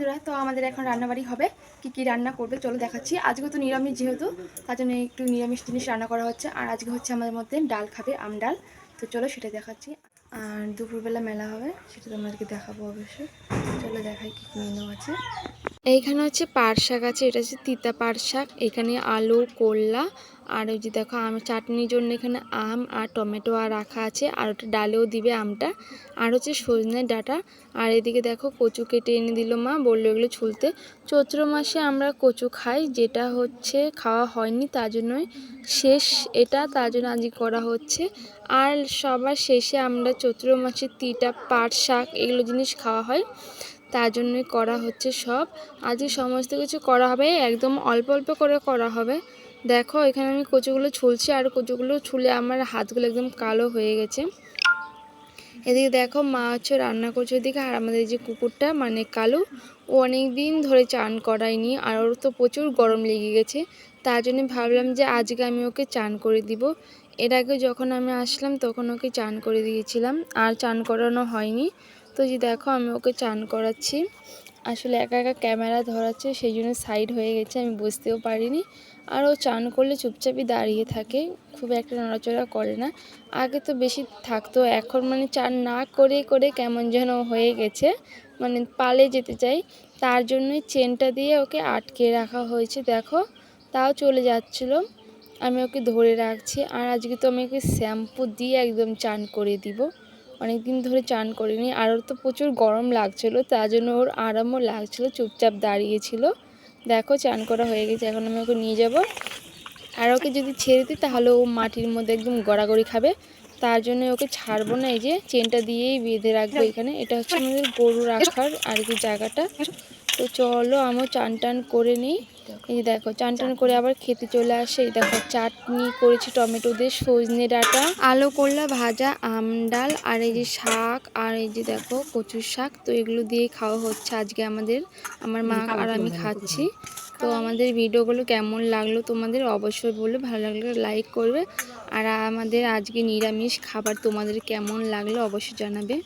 বন্ধুরা, তো আমাদের এখন রান্নাবাড়ি হবে। কি কি রান্না করবে চলো দেখাচ্ছি। আজকে তো নিরামিষ যেহেতু, তার জন্য একটু নিরামিষ জিনিস রান্না করা হচ্ছে। আর আজকে হচ্ছে আমাদের মধ্যে ডাল খাবে, আম ডাল। তো চলো সেটা দেখাচ্ছি। আর দুপুরবেলা মেলা হবে, সেটা তোমাদেরকে দেখাবো অবশ্যই। চলো দেখাই কী কী মেনু আছে। এইখানে হচ্ছে পাট শাক আছে, এটা হচ্ছে তিতা পাট শাক, এখানে আলু, করলা, আর ওই যে দেখো আম, চাটনির জন্য এখানে আম আর টমেটো আর রাখা আছে, আর ওটা ডালেও দিবে আমটা, আর হচ্ছে সজনে ডাঁটা, আর এদিকে দেখো কচু কেটে এনে দিল মা, বলল এগুলো ছুলতে। চৈত্র মাসে আমরা কচু খাই, যেটা হচ্ছে খাওয়া হয়নি, তার জন্যই শেষ এটা, তার জন্য আজকে করা হচ্ছে। আর সবার শেষে আমরা চৈত্র মাসে তিতা পাট শাক, এগুলো জিনিস খাওয়া হয়। তার জন্যই করা হচ্ছে সব। আজকে সমস্ত কিছু করা হবে, একদম অল্প অল্প করে করা হবে। দেখো, এখানে আমি কচুগুলো ছুলছি আর কচুগুলো ছুলে আমার হাতগুলো একদম কালো হয়ে গেছে। এদিকে দেখো, মা হচ্ছে রান্না করছে এদিকে আর আমাদের যে কুকুরটা মানে কালু, ও অনেক দিন ধরে চান করায়নি আর ওর তো প্রচুর গরম লেগে গেছে। তার জন্য ভাবলাম যে আজকে আমি ওকে চান করে দিব। এর আগে যখন আমি আসলাম তখন ওকে চান করে দিয়েছিলাম, আর চান করানো হয়নি। তো যে দেখো আমি ওকে চান করাচ্ছি। আসলে একা একা ক্যামেরা ধরাচ্ছে সেই জন্য সাইড হয়ে গেছে, আমি বুঝতেও পারিনি। আর ও চান করলে চুপচাপই দাঁড়িয়ে থাকে, খুব একটা নড়াচড়া করে না। আগে তো বেশি থাকতো, এখন মানে চান না করে করে কেমন যেন হয়ে গেছে মানে পালে যেতে চাই। তার জন্যই চেনটা দিয়ে ওকে আটকে রাখা হয়েছে, দেখো। তাও চলে যাচ্ছিল, আমি ওকে ধরে রাখছি। আর আজকে তো আমি ওকে শ্যাম্পু দিয়ে একদম চান করে দিব। অনেক দিন ধরে চান করিনি। আর ওর তো প্রচুর গরম লাগছিল, তার জন্য ওর আরামও লাগছিল, চুপচাপ দাঁড়িয়েছিল। দেখো, চান করা হয়ে গেছে, এখন আমি ওকে নিয়ে যাব। আর ওকে যদি ছেড়ে দিই, তাহলে ও মাটির মধ্যে একদম গড়াগড়ি খাবে। তার জন্য ওকে ছাড়বো না এই যে চেনটা দিয়েই বেঁধে রাখব এখানে। এটা হচ্ছে আমাদের গরু রাখার আর কি জায়গাটা। তো চলো আমিও চান টান করে নিই। এই যে দেখো চান টান করে আবার খেতে চলে আসে। এই দেখো চাটনি করেছি টমেটো দিয়ে সজনে ডাঁটা আলু করলা ভাজা আম ডাল আর এই যে শাক আর এই যে দেখো কচুর শাক। তো এগুলো দিয়ে খাওয়া হচ্ছে আজকে আমাদের। আমার মা আর আমি খাচ্ছি। তো আমাদের ভিডিওগুলো কেমন লাগল তোমাদের অবশ্যই বলবে ভালো লাগলে লাইক করবে। আর আমাদের আজকে নিরামিষ খাবার তোমাদের কেমন লাগল অবশ্যই জানাবে।